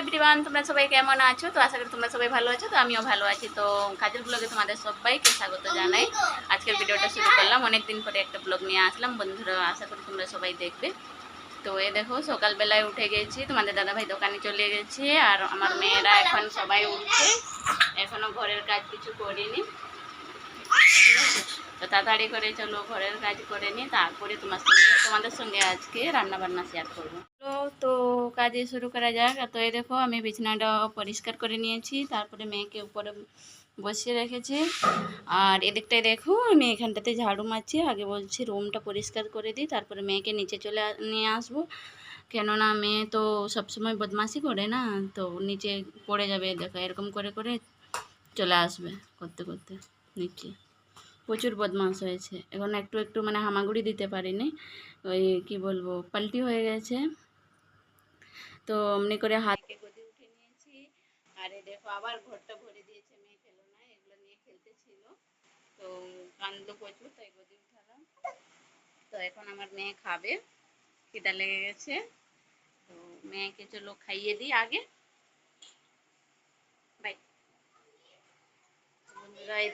Everyone তোমরা সবাই কেমন আছো? তো আশা করি তোমরা সবাই ভালো আছো, তো আমিও ভালো আছি। তো কাজের ব্লগে তোমাদের সবাইকে স্বাগত জানাই। আজকের ভিডিওটা শুরু করলাম অনেক দিন পরে একটা ব্লগ নিয়ে আসলাম। বন্ধুরা, আশা করি তোমরা সবাই দেখবে। তো এ দেখো, সকালবেলায় উঠে গেছি, তোমাদের দাদাভাই দোকানে চলে গেছে, আর আমার মেয়েরা এখন সবাই উঠছে। এখনও ঘরের কাজ কিছু করিনি। তো তাড়াতাড়ি করে চলো ঘরের কাজ করে নিই তারপরে তোমার সঙ্গে, তোমাদের সঙ্গে আজকে রান্না বান্না শেয়ার করব তো কাজে শুরু করা যাক। তো এই দেখো, আমি বিছানাটা পরিষ্কার করে নিয়েছি, তারপরে মেয়েকে উপরে বসিয়ে রেখেছি। আর এদিকটায় দেখো, আমি এখানটাতে ঝাড়ু মারছি। আগে বলছি রুমটা পরিষ্কার করে দিই, তারপরে মেয়েকে নিচে চলে নিয়ে আসব। কেননা মেয়ে তো সবসময় বদমাশি করে না, তো নিচে পড়ে যাবে, দেখো এরকম করে করে চলে আসবে, করতে করতে, নিচে। প্রচুর বদমাস হয়েছে। এখন একটু একটু মানে হামাগুড়ি দিতে পারিনি। ওই কি বলব, পাল্টি হয়ে গেছে। তো অমনি করে আর দেখো, আবার ঘরটা গদি উঠালাম। তো এখন আমার মেয়ে খাবে। লেগে গেছে। তো খাইয়ে দিই আগে।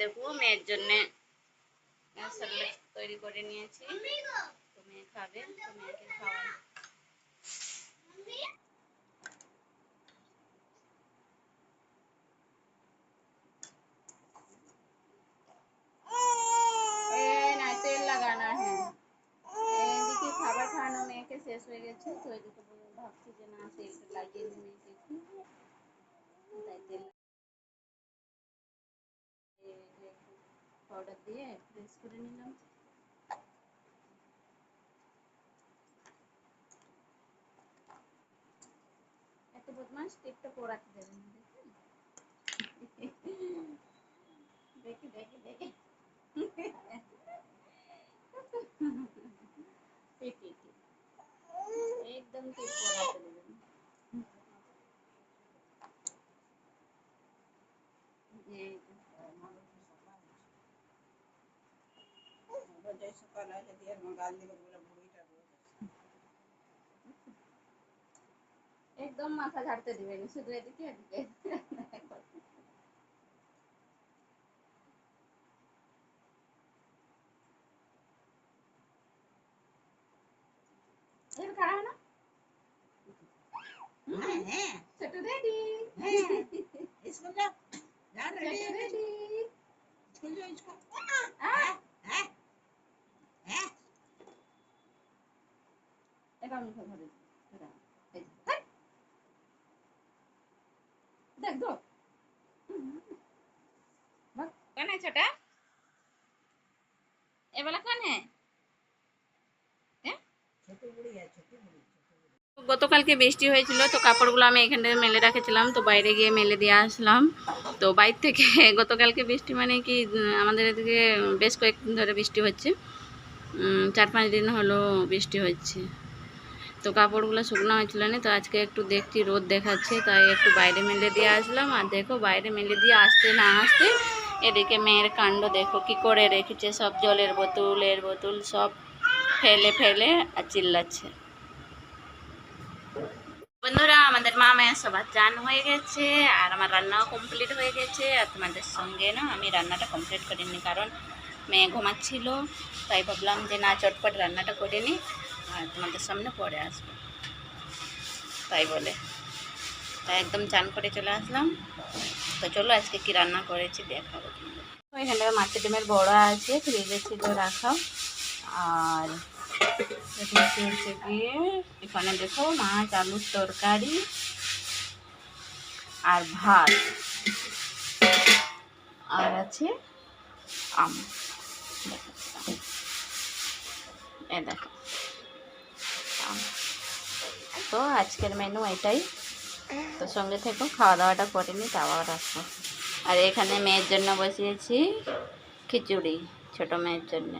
দেখো, মেয়ের জন্যে হ্যাঁ, মশলা তৈরি করে নিয়েছি। তো মেয়ে হ্যাঁ। খাবার খাওয়ানো মেয়েকে শেষ হয়ে গেছে, তো এদিকে ভাবছি যে না তেল লাগিয়ে নিই। পাউডার দিয়ে প্রেস করে নিলাম। এত বদমাস টেপটা পড়াতে দেবেন দেখি দেখে দেখি পেটি একদম টিপ পোড়াতে দেবেন এই যে। রোজাই সকাল হয়ে যদি এর গাল দিলে বলে বুড়িটা রোজ একদম মাথা ঝাড়তে দিবেন শুধু এদিকে এদিকে। এর খারাপ না? হ্যাঁ হ্যাঁ ছোট রেডি হ্যাঁ স্কুল যাও যা ছোট রেডি রেডি স্কুল যাও স্কুল হ্যাঁ হ্যাঁ হ্যাঁ গতকালকে বৃষ্টি হয়েছিল, তো কাপড়গুলো আমি এখানে মেলে রেখেছিলাম, তো বাইরে গিয়ে মেলে দিয়ে আসলাম। তো বাইর থেকে গতকালকে বৃষ্টি মানে কি আমাদের এদিকে বেশ কয়েকদিন ধরে বৃষ্টি হচ্ছে। চার পাঁচ দিন হলো বৃষ্টি হচ্ছে। তো কাপড়গুলো শুকনো হয়েছিল না, তো আজকে একটু দেখছি রোদ দেখাচ্ছে, তাই একটু বাইরে মেলে দিয়ে আসলাম। আর দেখো, বাইরে মেলে দিয়ে আসতে না আসতে এদিকে মেয়ের কাণ্ড, দেখো কি করে রেখেছে, সব জলের বোতল এর বোতল সব ফেলে ফেলে আর চিল্লাচ্ছে। বন্ধুরা, আমাদের মা সবার চান হয়ে গেছে, আর আমার রান্নাও কমপ্লিট হয়ে গেছে, আর তোমাদের সঙ্গে না আমি রান্নাটা কমপ্লিট করিনি, কারণ মেয়ে ঘুমাচ্ছিল, তাই ভাবলাম যে না, চটপট রান্নাটা করে নিই। আর তোমাদের সামনে পরে আসব। তাই বলে। তাই একদম চান করে চলে আসলাম। তো চলো আজকে কি রান্না করেছি দেখাবো এখানে মাছের ডিমের বড়া আছে, ফ্রিজে ছিল রাখা। আর এখানে দেখো মাছ, আলুর তরকারি আর ভাত। আর আছে আম। দেখো এ দেখো। তো আজকের মেনু এটাই। তো সঙ্গে থেকো খাওয়া দাওয়াটা করে নিই তাও আবার আসব। আর এখানে মেয়ের জন্য বসিয়েছি খিচুড়ি, ছোট মেয়ের জন্য।